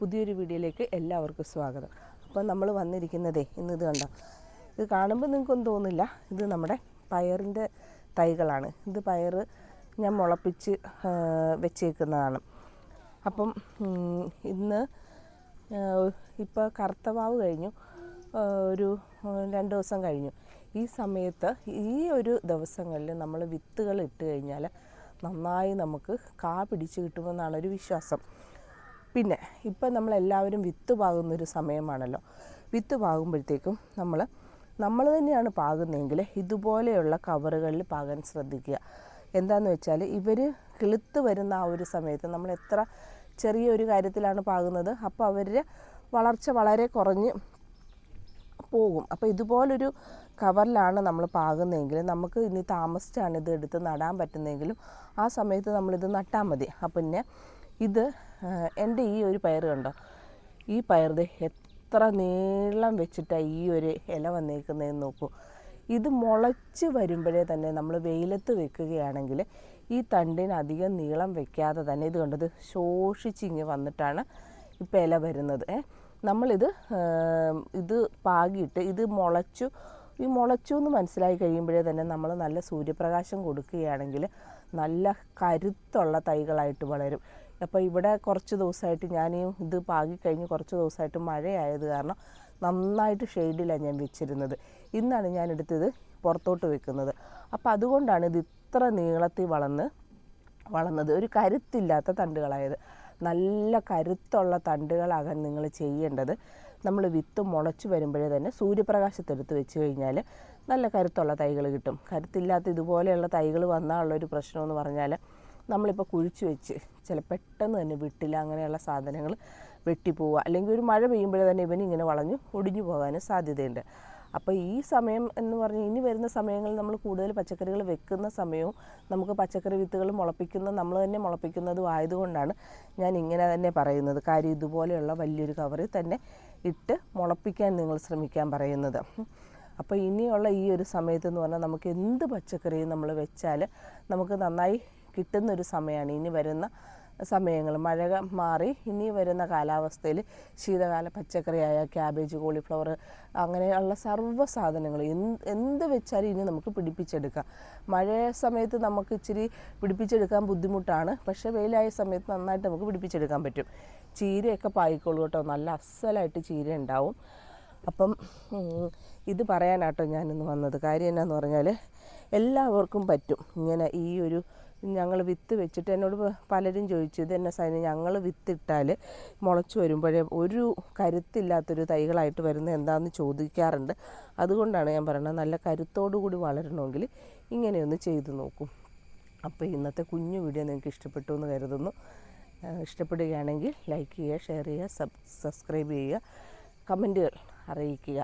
പുതിയൊരു വീഡിയോയിലേക്ക് എല്ലാവർക്കും സ്വാഗതം. അപ്പോൾ നമ്മൾ വന്നിരിക്കുന്നതേ ഇന്ന് ഇത് കണ്ടോ? ഇത് കാണുമ്പോൾ നിങ്ങൾക്കൊന്നും തോന്നില്ല. ഇത് നമ്മുടെ പയറിന്റെ തൈകളാണ്. ഇത് പയർ ഞാൻ മുളപ്പിച്ച് വെച്ചേക്കുന്നതാണ്. അപ്പം ഇന്ന് ഇപ്പോൾ കറുത്തവാവ് കഴിഞ്ഞു. ഒരു രണ്ട് ദിവസം കഴിഞ്ഞു. ഈ സമയത്ത് ഈ ഒരു ദിവസങ്ങളിൽ നമ്മൾ വിത്തുകൾ ഇട്ട് കഴിഞ്ഞാൽ നന്നായി നമുക്ക് കാ പിടിച്ച് കിട്ടുമെന്നാണ് ഒരു വിശ്വാസം. പിന്നെ ഇപ്പം നമ്മളെല്ലാവരും വിത്ത് പാകുന്നൊരു സമയമാണല്ലോ. വിത്ത് പാകുമ്പോഴത്തേക്കും നമ്മൾ നമ്മൾ തന്നെയാണ് പാകുന്നതെങ്കിൽ ഇതുപോലെയുള്ള കവറുകളിൽ പാകാൻ ശ്രദ്ധിക്കുക. എന്താന്ന് വെച്ചാൽ ഇവർ കിളുത്ത് വരുന്ന ആ ഒരു സമയത്ത് നമ്മൾ എത്ര ചെറിയ ഒരു കാര്യത്തിലാണ് പാകുന്നത് അപ്പോൾ അവരുടെ വളർച്ച വളരെ കുറഞ്ഞ് പോകും. അപ്പോൾ ഇതുപോലൊരു കവറിലാണ് നമ്മൾ പാകുന്നതെങ്കിൽ നമുക്ക് ഇനി താമസിച്ചാണ് ഇത് എടുത്ത് നടാൻ പറ്റുന്നതെങ്കിലും ആ സമയത്ത് നമ്മളിത് നട്ടാൽ മതി. അപ്പം പിന്നെ ഇത് എന്റെ ഈ ഒരു പയർ കണ്ടോ? ഈ പയർ ദേ എത്ര നീളം വെച്ചിട്ടാണ് ഈ ഒരു ഇല വന്നേക്കുന്നതെന്ന് നോക്കൂ. ഇത് മുളച്ച് വരുമ്പോഴേ തന്നെ നമ്മൾ വെയിലത്ത് വെക്കുകയാണെങ്കിൽ ഈ തണ്ടിന് അധികം നീളം വെക്കാതെ തന്നെ ഇത് കണ്ടത് ശോഷിച്ചിങ്ങ് വന്നിട്ടാണ് ഇപ്പം ഇല വരുന്നത്. നമ്മളിത് ഇത് പാകിയിട്ട് ഇത് മുളച്ചു ഈ മുളച്ചു എന്ന് മനസ്സിലായി കഴിയുമ്പോഴേ തന്നെ നമ്മൾ നല്ല സൂര്യപ്രകാശം കൊടുക്കുകയാണെങ്കിൽ നല്ല കരുത്തുള്ള തൈകളായിട്ട് വളരും. അപ്പോൾ ഇവിടെ കുറച്ച് ദിവസമായിട്ട് ഞാൻ ഇത് പാകി കഴിഞ്ഞ് കുറച്ച് ദിവസമായിട്ട് മഴയായത് കാരണം നന്നായിട്ട് ഷെയ്ഡിലാണ് ഞാൻ വെച്ചിരുന്നത്. ഇന്നാണ് ഞാൻ എടുത്തത് പുറത്തോട്ട് വെക്കുന്നത്. അപ്പോൾ അതുകൊണ്ടാണ് ഇത് ഇത്ര നീളത്തിൽ വളർന്ന് വളർന്നത്. ഒരു കരുത്തില്ലാത്ത തണ്ടുകളായത്. നല്ല കരുത്തുള്ള തണ്ടുകളാകാൻ നിങ്ങൾ ചെയ്യേണ്ടത് നമ്മൾ വിത്ത് മുളച്ചു വരുമ്പോഴേ തന്നെ സൂര്യപ്രകാശത്തെടുത്ത് വെച്ച് കഴിഞ്ഞാൽ നല്ല കരുത്തുള്ള തൈകൾ കിട്ടും. കരുത്തില്ലാത്ത ഇതുപോലെയുള്ള തൈകൾ വന്നാലുള്ളൊരു പ്രശ്നമെന്ന് പറഞ്ഞാൽ നമ്മളിപ്പോൾ കുഴിച്ചു വെച്ച് ചില പെട്ടെന്ന് തന്നെ വിട്ടില്ല അങ്ങനെയുള്ള സാധനങ്ങൾ വെട്ടിപ്പോവുക. അല്ലെങ്കിൽ ഒരു മഴ പെയ്യുമ്പോഴേ തന്നെ ഇവനിങ്ങനെ വളഞ്ഞ് ഒടിഞ്ഞു പോകാനും സാധ്യതയുണ്ട്. അപ്പോൾ ഈ സമയം എന്ന് പറഞ്ഞാൽ ഇനി വരുന്ന സമയങ്ങളിൽ നമ്മൾ കൂടുതൽ പച്ചക്കറികൾ വെക്കുന്ന സമയവും നമുക്ക് പച്ചക്കറി വിത്തുകൾ മുളപ്പിക്കുന്ന നമ്മൾ തന്നെ മുളപ്പിക്കുന്നതും ആയതുകൊണ്ടാണ് ഞാൻ ഇങ്ങനെ തന്നെ പറയുന്നത്. കാര്യം ഇതുപോലെയുള്ള വലിയൊരു കവറിൽ തന്നെ ഇട്ട് മുളപ്പിക്കാൻ നിങ്ങൾ ശ്രമിക്കാൻ പറയുന്നത്. അപ്പോൾ ഇനിയുള്ള ഈ ഒരു സമയത്ത് എന്ന് പറഞ്ഞാൽ നമുക്ക് എന്ത് പച്ചക്കറിയും നമ്മൾ വെച്ചാൽ നമുക്ക് നന്നായി കിട്ടുന്നൊരു സമയമാണ്. ഇനി വരുന്ന സമയങ്ങൾ. മഴ മാറി ഇനി വരുന്ന കാലാവസ്ഥയിൽ ശീതകാല പച്ചക്കറിയായ ക്യാബേജ് കോളിഫ്ലവർ അങ്ങനെയുള്ള സർവ സാധനങ്ങൾ എന്ത് എന്ത് വെച്ചാലും ഇനി നമുക്ക് പിടിപ്പിച്ചെടുക്കാം. മഴ സമയത്ത് നമുക്ക് ഇച്ചിരി പിടിപ്പിച്ചെടുക്കാൻ ബുദ്ധിമുട്ടാണ്. പക്ഷേ വെയിലായ സമയത്ത് നന്നായിട്ട് നമുക്ക് പിടിപ്പിച്ചെടുക്കാൻ പറ്റും. ചീരയൊക്കെ പായിക്കോളൂ കേട്ടോ. നല്ല അസലായിട്ട് ചീര ഉണ്ടാവും. അപ്പം ഇത് പറയാനാട്ടോ ഞാനിന്ന് വന്നത്. കാര്യം എന്നാന്ന് പറഞ്ഞാൽ എല്ലാവർക്കും പറ്റും. ഇങ്ങനെ ഈ ഒരു ഞങ്ങൾ വിത്ത് വെച്ചിട്ട് എന്നോട് പലരും ചോദിച്ചു ഇത് എന്നെ സൈന്യം ഞങ്ങൾ വിത്തിട്ടാൽ മുളച്ചു വരുമ്പോഴേ ഒരു കരുത്തില്ലാത്തൊരു തൈകളായിട്ട് വരുന്നത് എന്താണെന്ന് ചോദിക്കാറുണ്ട്. അതുകൊണ്ടാണ് ഞാൻ പറയുന്നത് നല്ല കരുത്തോടു കൂടി വളരണമെങ്കിൽ ഇങ്ങനെയൊന്ന് ചെയ്തു നോക്കും. അപ്പോൾ ഇന്നത്തെ കുഞ്ഞു വീഡിയോ നിങ്ങൾക്ക് ഇഷ്ടപ്പെട്ടു എന്ന് കരുതുന്നു. ഇഷ്ടപ്പെടുകയാണെങ്കിൽ ലൈക്ക് ചെയ്യുക ഷെയർ ചെയ്യുക സബ് സബ്സ്ക്രൈബ് ചെയ്യുക കമന്റുകൾ അറിയിക്കുക.